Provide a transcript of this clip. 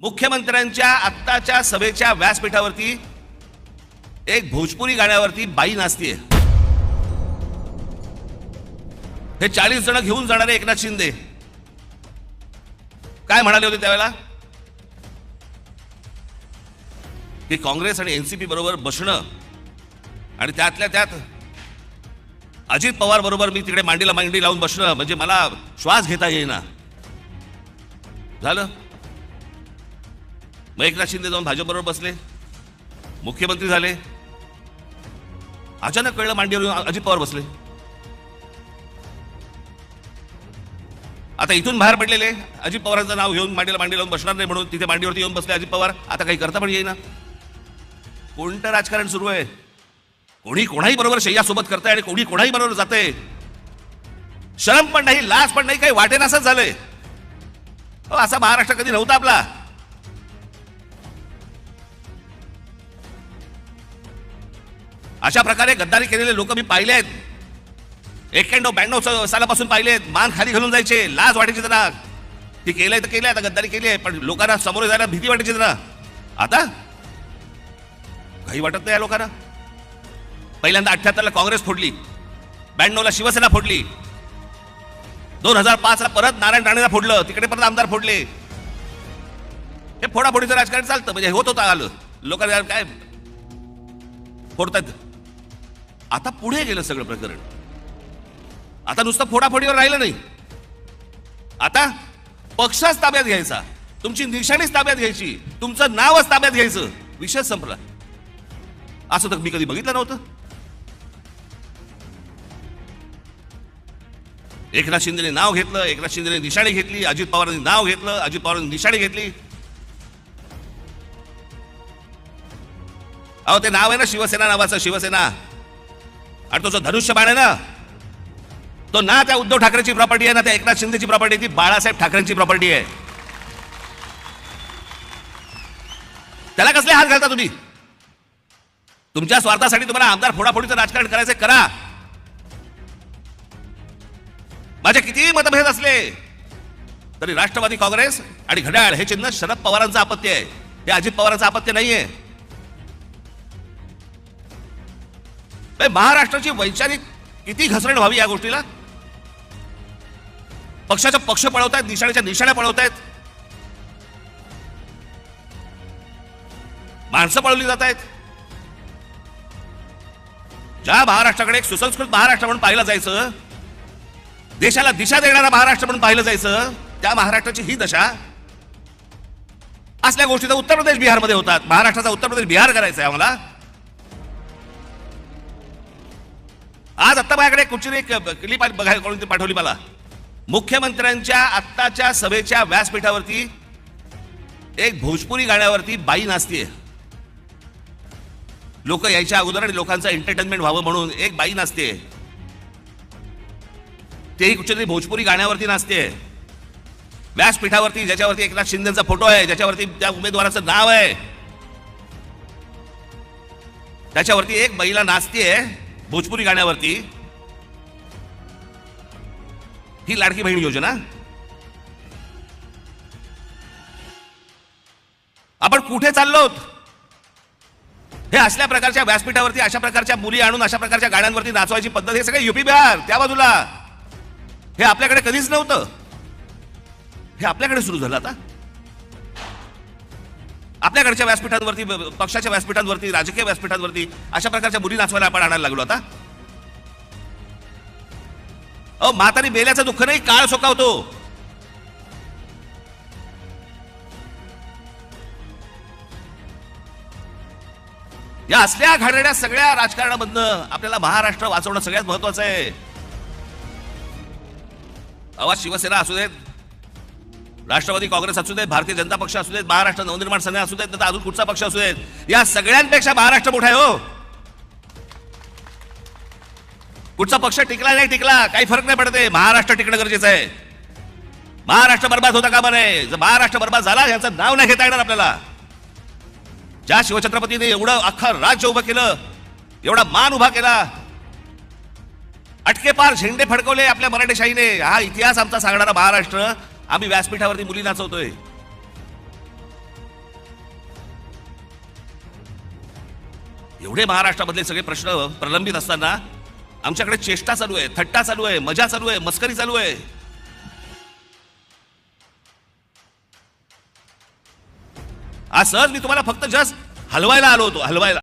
मुख्यमंत्र्यांच्या आत्ताच्या सभेच्या व्यासपीठावरती एक भोजपुरी गाण्यावरती बाई नाचतीये. हे चाळीस जण घेऊन जाणारे एकनाथ शिंदे. काय म्हणाले होते त्यावेळेला? की काँग्रेस आणि एनसीपी बरोबर बसणं आणि त्यातल्या त्यात अजित पवार बरोबर मी तिकडे मांडीला मांडी लावून बसणं म्हणजे मला श्वास घेता येईना. झालं? मग एकनाथ शिंदे जाऊन भाजपबरोबर बसले. मुख्यमंत्री झाले. अचानक कळलं मांडीवर येऊन अजित पवार बसले. आता इथून बाहेर पडलेले अजित पवारांचं नाव घेऊन मांडीला मांडी लावून बसणार नाही म्हणून तिथे मांडीवरती येऊन बसले अजित पवार. आता काही करता पण येईना. कोणतं राजकारण सुरू आहे? कोणी कोणाही बरोबर शय्यासोबत करताय आणि कोणी कोणाही बरोबर जाते शरम पण नाही लाज पण नाही काही वाटेन असंच झालंय असा महाराष्ट्र कधी नव्हता आपला. अशा प्रकारे गद्दारी केलेले लोक मी पाहिले आहेत. एक्क्याण्णव ब्याण्णव सालापासून पाहिले आहेत. मान खाली घालून जायचे. लाज वाटायची त्यांना ती केलंय तर केलंय आता गद्दारी केली आहे. पण लोकांना समोर जायला भीती वाटायची त्यांना आता? काही वाटत नाही या लोकांना? पहिल्यांदा अठ्याहत्तरला काँग्रेस फोडली. ब्याण्णवला शिवसेना फोडली. दोन हजार पाच ला परत नारायण राणेला फोडलं. तिकडे परत आमदार फोडले. हे फोडाफोडीचं राजकारण चालतं. म्हणजे होत होतं आलं. लोकांना काय? फोडतात आता पुढे गेलं सगळं प्रकरण. आता नुसतं फोडाफोडीवर राहिलं नाही. आता पक्षच ताब्यात घ्यायचा. तुमची निशाणीच ताब्यात घ्यायची. तुमचं नावच ताब्यात घ्यायचं. विषय संपला. असं तर मी कधी बघितलं नव्हतं. एकनाथ शिंदेने नाव घेतलं एकनाथ शिंदेने निशाणी घेतली अजित पवारांनी नाव घेतलं अजित पवारांनी निशाणी घेतली. अहो ते नाव आहे ना शिवसेना नावाचं शिवसेना. आणि तो जो धनुष्यबाण आहे ना तो ना त्या उद्धव ठाकरेची प्रॉपर्टी आहे ना त्या एकनाथ शिंदेची प्रॉपर्टी आहे ती बाळासाहेब ठाकरेंची प्रॉपर्टी आहे. त्याला कसले हात घालता तुम्ही? तुमच्या स्वार्थासाठी तुम्हाला आमदार फोडाफोडीचं राजकारण करायचं करा. माझे कितीही मतभेद असले तरी राष्ट्रवादी काँग्रेस आणि घड्याळ हे चिन्ह शरद पवारांचं आपत्ती आहे. हे अजित पवारांचं आपत्ती नाहीये. महाराष्ट्राची वैचारिक किती घसरण व्हावी या गोष्टीला? पक्षाचा पक्ष पळवतायत निशाण्याच्या निशाण्या पळवतायत. माणसं पळवली जात आहेत ज्या महाराष्ट्राकडे एक सुसंस्कृत महाराष्ट्र म्हणून पाहिलं जायचं देशाला दिशा देणारा महाराष्ट्र म्हणून पाहिलं जायचं त्या महाराष्ट्राची ही दशा असल्या गोष्टी तर उत्तर प्रदेश बिहारमध्ये होतात. महाराष्ट्राचा उत्तर प्रदेश बिहार करायचा आहे आम्हाला. आज आत्ता माझ्याकडे कुठची एक क्लिप बघायला करून ती पाठवली मला. मुख्यमंत्र्यांच्या आत्ताच्या सभेच्या व्यासपीठावरती एक भोजपुरी गाण्यावरती बाई नाचतीये. लोक यायच्या अगोदर आणि लोकांचं एंटरटेनमेंट व्हावं म्हणून एक बाई नाचते तेही कुठच्या भोजपुरी गाण्यावरती नाचते व्यासपीठावरती ज्याच्यावरती एकनाथ शिंदेचा फोटो आहे ज्याच्यावरती त्या उमेदवाराचं नाव आहे. त्याच्यावरती एक महिला नाचतीये. भोजपुरी गाण्यावरती. ही लाडकी बहीण योजना. आपण कुठे चाललो? हे असल्या प्रकारच्या व्यासपीठावरती अशा प्रकारच्या मुली आणून अशा प्रकारच्या गाण्यांवरती नाचवायची पद्धत हे सगळे युपी बिहार त्या बाजूला. हे आपल्याकडे कधीच नव्हतं. हे आपल्याकडे सुरू झालं आता. आपल्याकडच्या व्यासपीठांवरती पक्षाच्या व्यासपीठांवरती राजकीय व्यासपीठांवरती अशा प्रकारच्या मुली नाचवायला आपण आणायला लागलो आता. अ म्हातारी बेल्याचं दुःख नाही काळ सोकावतो. या असल्या घडणाऱ्या सगळ्या राजकारणामधनं आपल्याला महाराष्ट्र वाचवणं सगळ्यात महत्वाचं आहे. आवाज शिवसेना असू देत राष्ट्रवादी काँग्रेस असू देत भारतीय जनता पक्ष असू देत महाराष्ट्र नवनिर्माण सेना असू देत तर अजून कुठचा पक्ष असू देत या सगळ्यांपेक्षा महाराष्ट्र मोठा आहे हो. कुठचा पक्ष टिकला नाही टिकला. काही फरक नाही पडते महाराष्ट्र टिकणं गरजेचं आहे. महाराष्ट्र बर्बाद होता कामा नये. जर महाराष्ट्र बर्बाद झाला याचं नाव नाही घेता येणार आपल्याला. ज्या शिवछत्रपतीने एवढं अख्खं राज्य उभं केलं एवढा मान उभा केला अटकेपार झेंडे फडकवले आपल्या मराठीशाहीने हा इतिहास आमचा सांगणारा महाराष्ट्र. आम्ही व्यासपीठावरती मुली नाचवतोय. एवढे महाराष्ट्रामधले सगळे प्रश्न प्रलंबित असताना आमच्याकडे चेष्टा चालू आहे थट्टा चालू आहे मजा चालू आहे मस्करी चालू आहे. आज सहज मी तुम्हाला फक्त जस्ट हलवायला आलो होतो हलवायला.